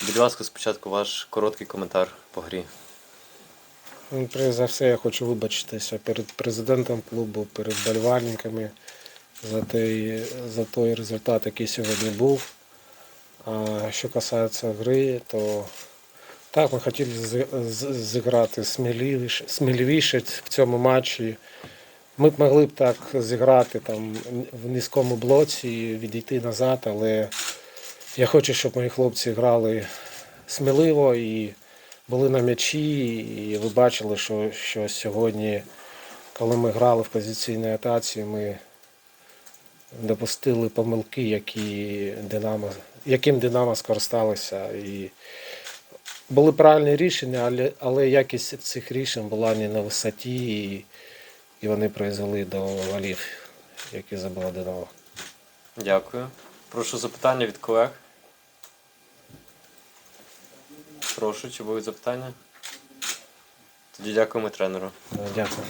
Будь ласка, спочатку ваш короткий коментар по грі. Ну, Перш за все, я хочу вибачитися перед президентом клубу, перед болівальниками за той, за той результат, який сьогодні був. А що касається гри, то так, ми хотіли зіграти сміливіше, сміливіше в цьому матчі. Ми б могли б так зіграти там в низькому блоці, відійти назад, але я хочу, щоб мої хлопці грали сміливо і були на м'ячі, і ви бачили, що, що сьогодні, коли ми грали в позиційній атаці, ми допустили помилки, які Динамо, яким Динамо скористалося. І були правильні рішення, але, але якість цих рішень була не на висоті, і, і вони призвели до голів, які забила Динамо. Дякую. Прошу запитання від колег. Прошу, чи будуть запитання? Тоді дякуємо тренеру. Дякую.